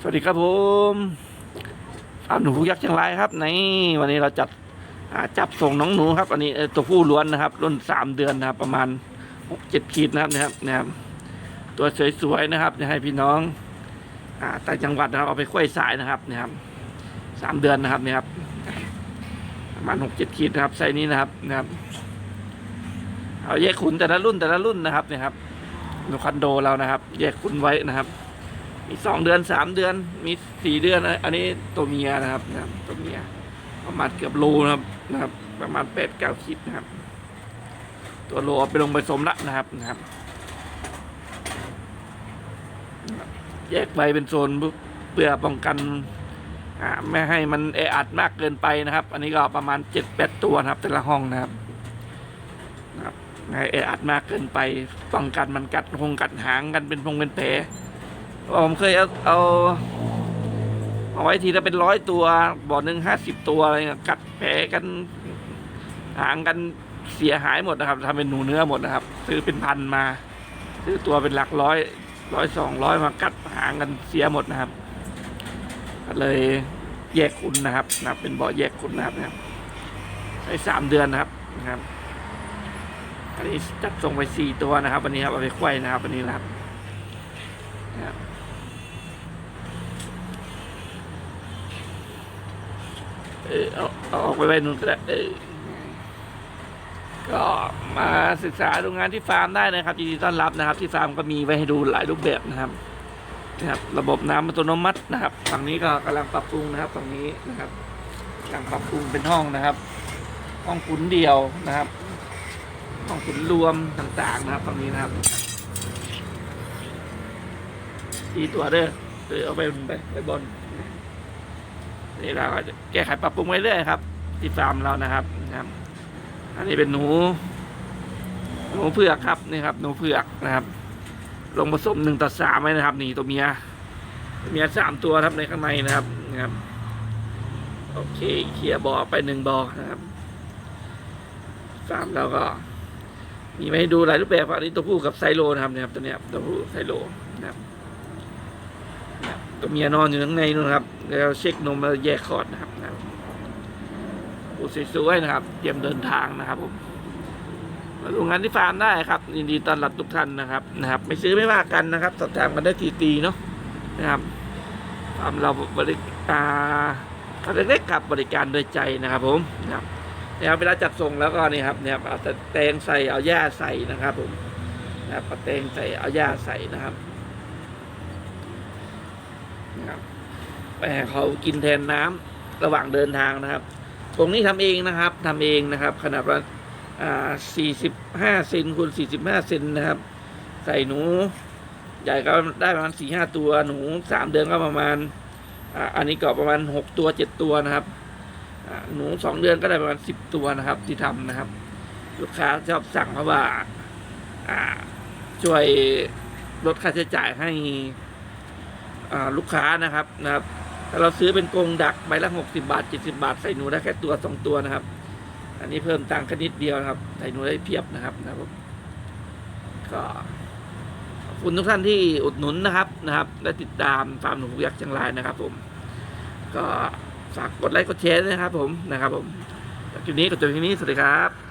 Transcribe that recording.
สวัสดีครับผมฟาร์มหนูยักษ์เชียงรายครับในวันนี้เราจัดจับส่งน้องหนูครับ อันนี้ตัวผู้ล้วนนะครับ รุ่นสามเดือนนะครับ ประมาณหกเจ็ดขีดนะครับนะครับนะครับ ตัวสวยๆนะครับจะให้พี่น้องอ่าต่างจังหวัดนะครับเอาไปค่อยสายนะครับนะครับสามเดือนนะครับเนี่ยครับประมาณหกเจ็ดขีดนะครับไซส์นี้นะครับนะครับ เอาแยกขุนแต่ละรุ่นแต่ละรุ่นนะครับเนี่ยครับหนูคอนโดเรานะครับ แยกขุนไว้นะครับ มีสองเดือนสามเดือน มีสี่เดือนนะอันนี้ตัวเมียนะครับนะครับตัวเมียประมาณเกือบโลนะครับนะครับ ประมาณแปดเก้าขีดนะครับ ตัวโลเอาไปลงผสมละนะครับนะครับ แยกไปเป็นโซนเพื่อป้องกันไม่ให้มันแออัดมากเกินไปนะครับ อันนี้ก็ประมาณเจ็ดแปดตัวนะครับ แต่ละห้องนะครับนะครับไม่ให้แออัดมากเกินไปป้องกันมันกัดคงกัดหางกันเป็นพงเป็นแผล ผมเคยเอาเอาเอาไว้ทีละเป็นร้อยตัว บ่อหนึ่งห้าสิบตัวอะไรเงี้ยกัดแผลกันหางกันเสียหายหมดนะครับทำเป็นหนูเนื้อหมดนะครับ ซื้อเป็นพันมา ซื้อตัวเป็นหลักร้อยร้อยสองร้อยมากัดหางกันเสียหมดนะครับก็เลยแยกคุณนะครับนะบเป็นบ่อแยกคุณนะครับนะครับใช้สามเดือนนะครับนะครับ อันนี้จัดส่งไปสี่ตัวนะครับ วันนี้ครับเอาไปไขว้นะครับวันนี้นะครับนะครับ เออเอาเอาออกไปไว้นู่นก็ได้เออก็มาศึกษาดูงานที่ฟาร์มได้นะครับยินดีต้อนรับนะครับ ที่ฟาร์มก็มีไว้ให้ดูหลายรูปแบบนะครับนะครับ ระบบน้ำอัตโนมัตินะครับฝั่งนี้ก็กำลังปรับปรุงนะครับฝั่งนี้นะครับกำลังปรับปรุงเป็นห้องนะครับ ห้องขุนเดียวนะครับห้องขุนรวมต่างๆนะครับฝั่งนี้นะครับทีตัวเด้อเออเอาไปไปไปบน นี่เราก็จะแก้ไขปรับปรุงไว้เรื่อยครับ ที่ฟาร์มเรานะครับนะครับ อันนี้เป็นหนู หนูเผือกครับนี่ครับ หนูเผือกนะครับ ลงผสมหนึ่งต่อสามไว้นะครับ นี่ตัวเมียตัวเมียสามตัวครับในข้างในนะครับนะครับ โอเคเคลียร์บอไปหนึ่งบอนะครับสาร์มแล้วก็ มีมาให้ดูหลายรูปแบบอันนี้ตัวผู้กับไซโลนะครับนะครับตัวเนี้ยตัวผู้ไซโลนะครับ ตัวเมียนอนอยู่ข้างในนู่นครับ แล้วเช็คนมแล้วแยกคอร์ดนะครับนะครับผู้สวยๆนะครับ เตรียมเดินทางนะครับผมมาดูงานที่ฟาร์มได้ครับยินดีต้อนรับทุกท่านนะครับนะครับ ไม่ซื้อไม่ว่ากันนะครับสอบถามกันได้ทีๆเนาะนะครับฟาร์มเราบริการเล็กๆกับบริการโดยใจนะครับ ผมนะครับนะครับเวลาจัดส่งแล้วก็นี่ครับเนี่ยเอาแต่แตงใส่เอาหญ้าใส่นะครับ ผมนะครับเอาแตงใส่เอาหญ้าใส่นะครับ นะครับไปให้เขากินแทนน้ำระหว่างเดินทางนะครับ ตรงนี้ทำเองนะครับทำเองนะครับ ขนาดว่าอ่า45เซนคูณ45เซนนะครับ ใส่หนู ใหญ่ก็ได้ประมาณ4 5ตัวหนูสามเดือนก็ประมาณอ่าอันนี้ก็ประมาณ6ตัว7ตัวนะครับหนูสองเดือนก็ได้ประมาณ10ตัวนะครับ ที่ทำนะครับ ลูกค้าชอบสั่งเพราะว่าช่วยลดค่าใช้จ่ายให้ ลูกค้านะครับนะครับถ้าเราซื้อเป็นกรงดักใบละหกสิบาทเจ็ดสิบาท ใส่หนูได้แค่ตัวสองตัวนะครับ อันนี้เพิ่มตังค์แค่นิดเดียวนะครับ ใส่หนูได้เพียบนะครับนะครับผมก็ขอบคุณทุกท่านที่อุดหนุนนะครับนะครับ และติดตามฟาร์มหนูยักษ์เชียงรายนะครับ ผม ก็ฝากกดไลค์กดแชร์นะครับ ผมนะครับ ผมจากคลิปนี้ก็จบที่นี้สวัสดีครับ